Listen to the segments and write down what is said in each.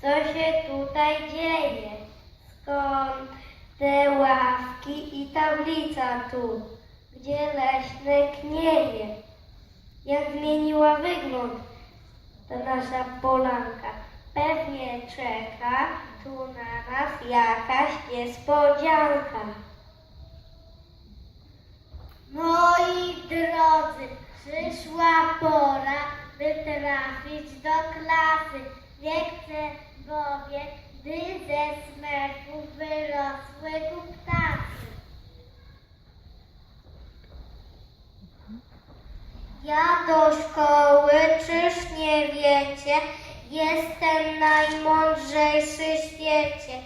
Co się tutaj dzieje? Skąd te ławki i tablica tu, gdzie leśne knieje? Jak zmieniła wygląd ta nasza polanka? Pewnie czeka tu na nas jakaś niespodzianka. Moi drodzy, przyszła pora, by trafić do klasy. Nie chcę bowiem, gdy ze smerków wyrosły kuptasy. Ja do szkoły, czyż nie wiecie? Jestem najmądrzejszy w świecie.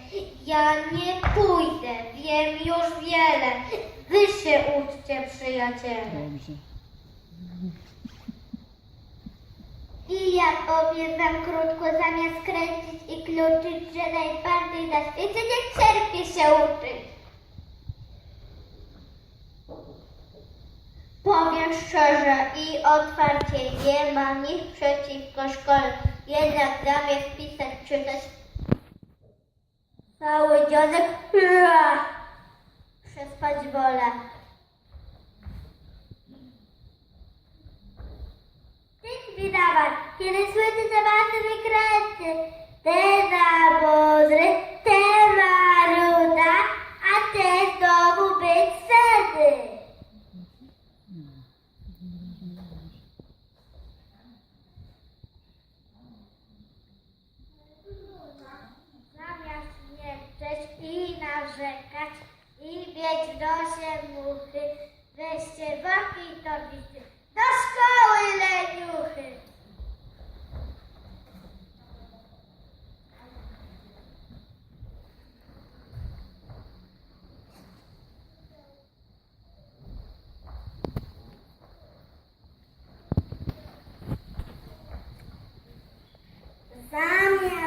Ja nie pójdę, wiem już wiele. Wy się uczcie, przyjaciele. Dobrze. I ja powiem wam krótko, zamiast kręcić i kluczyć, że najbardziej na świecie nie cierpię się uczyć. Powiem szczerze i otwarcie, nie mam nic przeciwko szkole, jednak zamiast pisać, czytać cały hurra, przespać wolę. віддавати, і не свити забати не крести. Te da podre, te maru.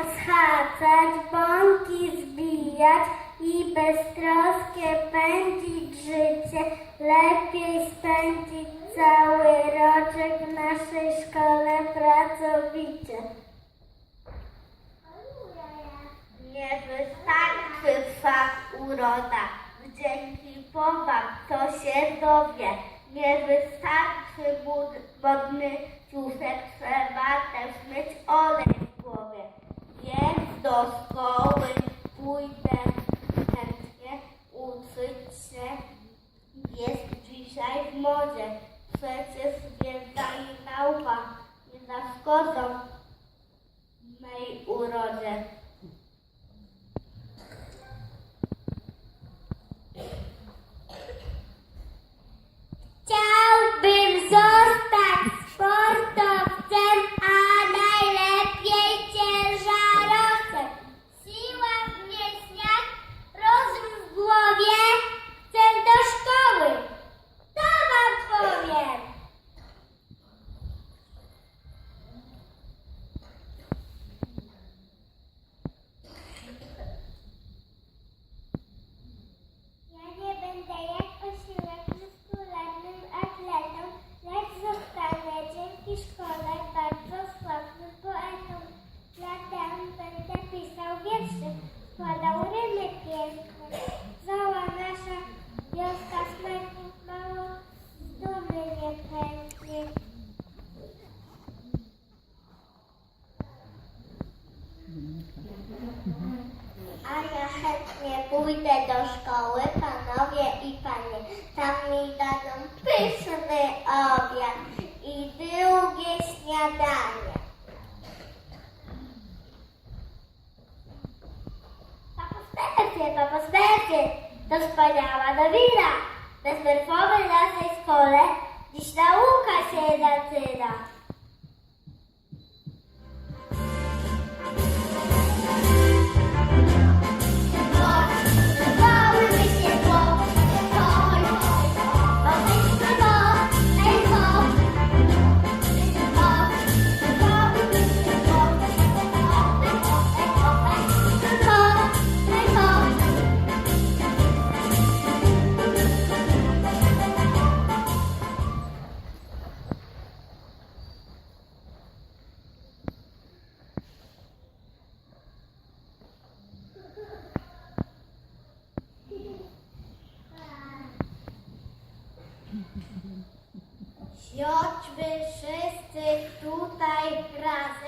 Hacać, bąki zbijać i beztroskie pędzić życie, lepiej spędzić cały roczek w naszej szkole pracowicie. Nie wystarczy fakt uroda, dzięki powag to się dowie. Nie wystarczy modny ciusek, trzeba też mieć olej. todos. A ja chętnie pójdę do szkoły, panowie i panie. Tam mi dadzą pyszny obiad i drugie śniadanie. Papo Stefie, papo Stefie, to wspaniała nowina. Bezwerfowy w naszej szkole İşte o kaseye de Chodźmy wszyscy tutaj razem